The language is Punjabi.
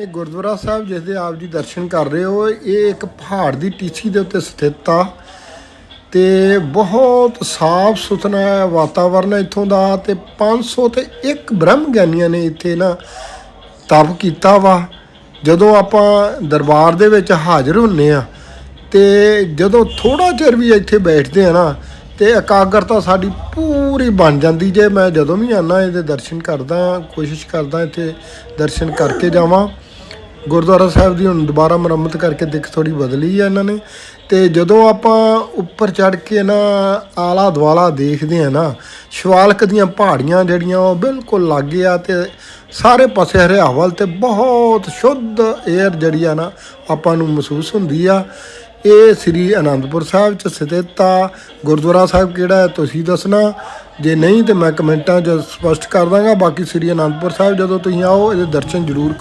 ਇਹ ਗੁਰਦੁਆਰਾ ਸਾਹਿਬ ਜਿਸ ਦੇ ਆਪ ਜੀ ਦਰਸ਼ਨ ਕਰ ਰਹੇ ਹੋ, ਇਹ ਇੱਕ ਪਹਾੜ ਦੀ ਟੀਚੀ ਦੇ ਉੱਤੇ ਸਥਿਤ ਆ ਤੇ ਬਹੁਤ ਸਾਫ਼ ਸੁਥਰਾ ਵਾਤਾਵਰਨ ਇੱਥੋਂ ਦਾ ਤੇ 500 ਤੇ ਇੱਕ ਬ੍ਰਹਮ ਗਿਆਨੀਆਂ ਨੇ ਇੱਥੇ ਨਾ ਤਪ ਕੀਤਾ ਵਾ। ਜਦੋਂ ਆਪਾਂ ਦਰਬਾਰ ਦੇ ਵਿੱਚ ਹਾਜ਼ਰ ਹੁੰਨੇ ਆ ਤੇ ਜਦੋਂ ਥੋੜਾ ਚਿਰ ਵੀ ਇੱਥੇ ਬੈਠਦੇ ਆ ਨਾ ਤੇ ਇਕਾਗਰਤਾ ਸਾਡੀ ਪੂਰੀ ਬਣ ਜਾਂਦੀ ਜੇ ਮੈਂ ਜਦੋਂ ਵੀ ਆਨਾ ਇਹਦੇ ਦਰਸ਼ਨ ਕਰਦਾ, ਕੋਸ਼ਿਸ਼ ਕਰਦਾ ਇੱਥੇ ਦਰਸ਼ਨ ਕਰਕੇ ਜਾਵਾਂ। ਗੁਰਦੁਆਰਾ ਸਾਹਿਬ ਦੀ ਹੁਣ ਦੁਬਾਰਾ ਮੁਰੰਮਤ ਕਰਕੇ ਦਿੱਖ ਥੋੜੀ ਬਦਲੀ ਆ ਇਹਨਾਂ ਨੇ। ਤੇ ਜਦੋਂ ਆਪਾਂ ਉੱਪਰ ਚੜ ਕੇ ਨਾ ਆਲਾ ਦਵਾਲਾ ਦੇਖਦੇ ਆ ਨਾ, ਸ਼ਵਾਲਕ ਦੀਆਂ ਪਹਾੜੀਆਂ ਜਿਹੜੀਆਂ ਉਹ ਬਿਲਕੁਲ ਲਾਗੇ ਆ ਤੇ ਸਾਰੇ ਪਾਸੇ ਹਰਿਆਵਲ ਤੇ ਬਹੁਤ ਸ਼ੁੱਧ ਏਅਰ ਜਿਹੜੀ ਆ ਨਾ ਆਪਾਂ ਨੂੰ ਮਹਿਸੂਸ ਹੁੰਦੀ ਆ। ਇਹ ਸ੍ਰੀ ਅਨੰਦਪੁਰ ਸਾਹਿਬ ਚ ਸਥਿਤ ਆ। ਗੁਰਦੁਆਰਾ ਸਾਹਿਬ ਕਿਹੜਾ ਹੈ ਤੁਸੀਂ ਦੱਸਣਾ? ਜੇ ਨਹੀਂ ਤੇ ਮੈਂ ਕਮੈਂਟਾਂ 'ਚ ਸਪਸ਼ਟ ਕਰ ਦਾਂਗਾ। ਬਾਕੀ ਸ੍ਰੀ ਅਨੰਦਪੁਰ ਸਾਹਿਬ ਜਦੋਂ ਤੁਸੀਂ ਆਓ, ਇਹਦੇ ਦਰਸ਼ਨ ਜ਼ਰੂਰ